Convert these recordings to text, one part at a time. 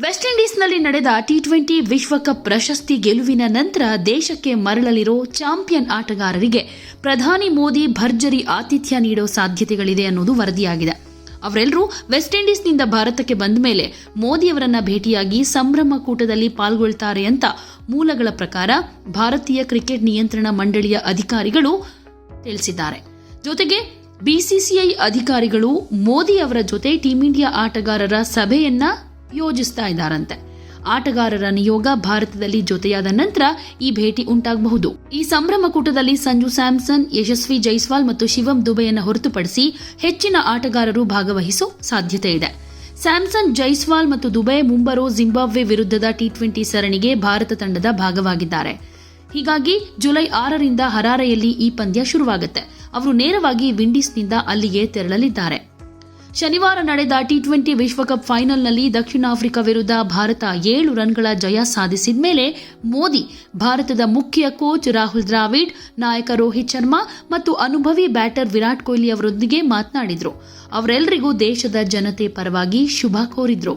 West ಇಂಡೀಸ್ನಲ್ಲಿ ನಡೆದ T twenty ವಿಶ್ವಕಪ್ ಪ್ರಶಸ್ತಿ ಗೆಲುವಿನ ನಂತರ ದೇಶಕ್ಕೆ ಮರಳಲಿರೋ ಚಾಂಪಿಯನ್ ಆಟಗಾರರಿಗೆ ಪ್ರಧಾನಿ ಮೋದಿ ಭರ್ಜರಿ ಆತಿಥ್ಯ ನೀಡೋ ಸಾಧ್ಯತೆಗಳಿದೆ ಅನ್ನೋದು ವರದಿಯಾಗಿದೆ. ಅವರೆಲ್ಲರೂ ವೆಸ್ಟ್ ಇಂಡೀಸ್ನಿಂದ ಭಾರತಕ್ಕೆ ಬಂದ ಮೇಲೆ ಮೋದಿಯವರನ್ನ ಭೇಟಿಯಾಗಿ ಸಂಭ್ರಮ ಕೂಟದಲ್ಲಿ ಪಾಲ್ಗೊಳ್ತಾರೆ ಅಂತ ಮೂಲಗಳ ಪ್ರಕಾರ ಭಾರತೀಯ ಕ್ರಿಕೆಟ್ ನಿಯಂತ್ರಣ ಮಂಡಳಿಯ ಅಧಿಕಾರಿಗಳು ತಿಳಿಸಿದ್ದಾರೆ. ಜೊತೆಗೆ ಬಿಸಿಸಿಐ ಅಧಿಕಾರಿಗಳು ಮೋದಿ ಅವರ ಜೊತೆ ಟೀಂ ಇಂಡಿಯಾ ಆಟಗಾರರ ಸಭೆಯನ್ನ ಯೋಜಿಸ್ತಾ ಇದ್ದಾರಂತೆ. ಆಟಗಾರರ ನಿಯೋಗ ಭಾರತದಲ್ಲಿ ಜೊತೆಯಾದ ನಂತರ ಈ ಭೇಟಿ ಉಂಟಾಗಬಹುದು. ಈ ಸಂಭ್ರಮ ಕೂಟದಲ್ಲಿ ಸಂಜು ಸ್ಯಾಮ್ಸನ್, ಯಶಸ್ವಿ ಜೈಸ್ವಾಲ್ ಮತ್ತು ಶಿವಂ ದುಬೈಯನ್ನು ಹೊರತುಪಡಿಸಿ ಹೆಚ್ಚಿನ ಆಟಗಾರರು ಭಾಗವಹಿಸೋ ಸಾಧ್ಯತೆ ಇದೆ. ಸ್ಯಾಮ್ಸನ್, ಜೈಸ್ವಾಲ್ ಮತ್ತು ದುಬೈ, ಮುಂಬರೋ ಜಿಂಬಾಬ್ವೆ ವಿರುದ್ಧದ ಟಿ ಟ್ವೆಂಟಿ ಸರಣಿಗೆ ಭಾರತ ತಂಡದ ಭಾಗವಾಗಿದ್ದಾರೆ. ಹೀಗಾಗಿ ಜುಲೈ ಆರರಿಂದ ಹರಾರೆಯಲ್ಲಿ ಈ ಪಂದ್ಯ ಶುರುವಾಗುತ್ತೆ. ಅವರು ನೇರವಾಗಿ ವಿಂಡೀಸ್ನಿಂದ ಅಲ್ಲಿಗೆ ತೆರಳಲಿದ್ದಾರೆ. ಶನಿವಾರ ನಡೆದ ಟಿ ಟ್ವೆಂಟಿ ವಿಶ್ವಕಪ್ ಫೈನಲ್ನಲ್ಲಿ ದಕ್ಷಿಣ ಆಫ್ರಿಕಾ ವಿರುದ್ಧ ಭಾರತ ಏಳು ರನ್ಗಳ ಜಯ ಸಾಧಿಸಿದ ಮೇಲೆ ಮೋದಿ, ಭಾರತದ ಮುಖ್ಯ ಕೋಚ್ ರಾಹುಲ್ ದ್ರಾವಿಡ್, ನಾಯಕ ರೋಹಿತ್ ಶರ್ಮಾ ಮತ್ತು ಅನುಭವಿ ಬ್ಯಾಟರ್ ವಿರಾಟ್ ಕೊಹ್ಲಿ ಅವರೊಂದಿಗೆ ಮಾತನಾಡಿದರು. ಅವರೆಲ್ಲರಿಗೂ ದೇಶದ ಜನತೆ ಪರವಾಗಿ ಶುಭ ಕೋರಿದ್ರು.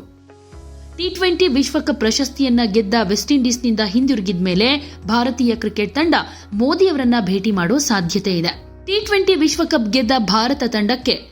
ಟಿ ಟ್ವೆಂಟಿ ವಿಶ್ವಕಪ್ ಪ್ರಶಸ್ತಿಯನ್ನ ಗೆದ್ದ ವೆಸ್ಟ್ ಇಂಡೀಸ್ನಿಂದ ಹಿಂದಿರುಗಿದ ಮೇಲೆ ಭಾರತೀಯ ಕ್ರಿಕೆಟ್ ತಂಡ ಮೋದಿಯವರನ್ನ ಭೇಟಿ ಮಾಡೋ ಸಾಧ್ಯತೆ ಇದೆ. ಟಿ ಟ್ವೆಂಟಿ ವಿಶ್ವಕಪ್ ಗೆದ್ದ ಭಾರತ ತಂಡಕ್ಕೆ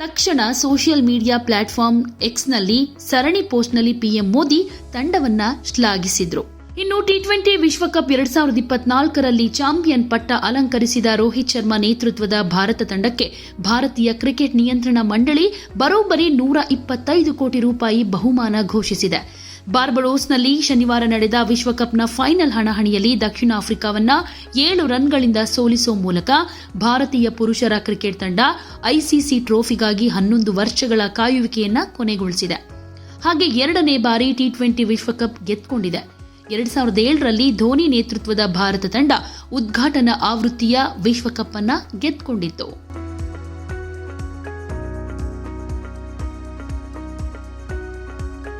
ತಕ್ಷಣ ಸೋಷಿಯಲ್ ಮೀಡಿಯಾ ಪ್ಲಾಟ್ಫಾರ್ಮ್ ಎಕ್ಸ್ನಲ್ಲಿ ಸರಣಿ ಪೋಸ್ಟ್ನಲ್ಲಿ ಪಿಎಂ ಮೋದಿ ತಂಡವನ್ನ ಶ್ಲಾಘಿಸಿದ್ರು. ಇನ್ನು ಟಿ ಟ್ವೆಂಟಿ ವಿಶ್ವಕಪ್ ಎರಡ್ ಸಾವಿರದ ಇಪ್ಪತ್ನಾಲ್ಕರಲ್ಲಿ ಚಾಂಪಿಯನ್ ಪಟ್ಟ ಅಲಂಕರಿಸಿದ ರೋಹಿತ್ ಶರ್ಮಾ ನೇತೃತ್ವದ ಭಾರತ ತಂಡಕ್ಕೆ ಭಾರತೀಯ ಕ್ರಿಕೆಟ್ ನಿಯಂತ್ರಣ ಮಂಡಳಿ ಬರೋಬ್ಬರಿ ನೂರ ಇಪ್ಪತ್ತೈದು ಕೋಟಿ ರೂಪಾಯಿ ಬಹುಮಾನ ಘೋಷಿಸಿದೆ. ಬಾರ್ಬಡೋಸ್ನಲ್ಲಿ ಶನಿವಾರ ನಡೆದ ವಿಶ್ವಕಪ್ನ ಫೈನಲ್ ಹಣಾಹಣಿಯಲ್ಲಿ ದಕ್ಷಿಣ ಆಫ್ರಿಕಾವನ್ನ ಏಳು ರನ್ಗಳಿಂದ ಸೋಲಿಸುವ ಮೂಲಕ ಭಾರತೀಯ ಪುರುಷರ ಕ್ರಿಕೆಟ್ ತಂಡ ಐಸಿಸಿ ಟ್ರೋಫಿಗಾಗಿ ಹನ್ನೊಂದು ವರ್ಷಗಳ ಕಾಯುವಿಕೆಯನ್ನ ಕೊನೆಗೊಳಿಸಿದೆ. ಹಾಗೆ ಎರಡನೇ ಬಾರಿ ಟಿ ಟ್ವೆಂಟಿ ವಿಶ್ವಕಪ್ ಗೆದ್ದುಕೊಂಡಿದೆ ಎರಡ್ ಸಾವಿರದ ಏಳರಲ್ಲಿ ಧೋನಿ ನೇತೃತ್ವದ ಭಾರತ ತಂಡ ಉದ್ಘಾಟನಾ ಆವೃತ್ತಿಯ ವಿಶ್ವಕಪ್ ಅನ್ನ ಗೆದ್ದುಕೊಂಡಿತ್ತು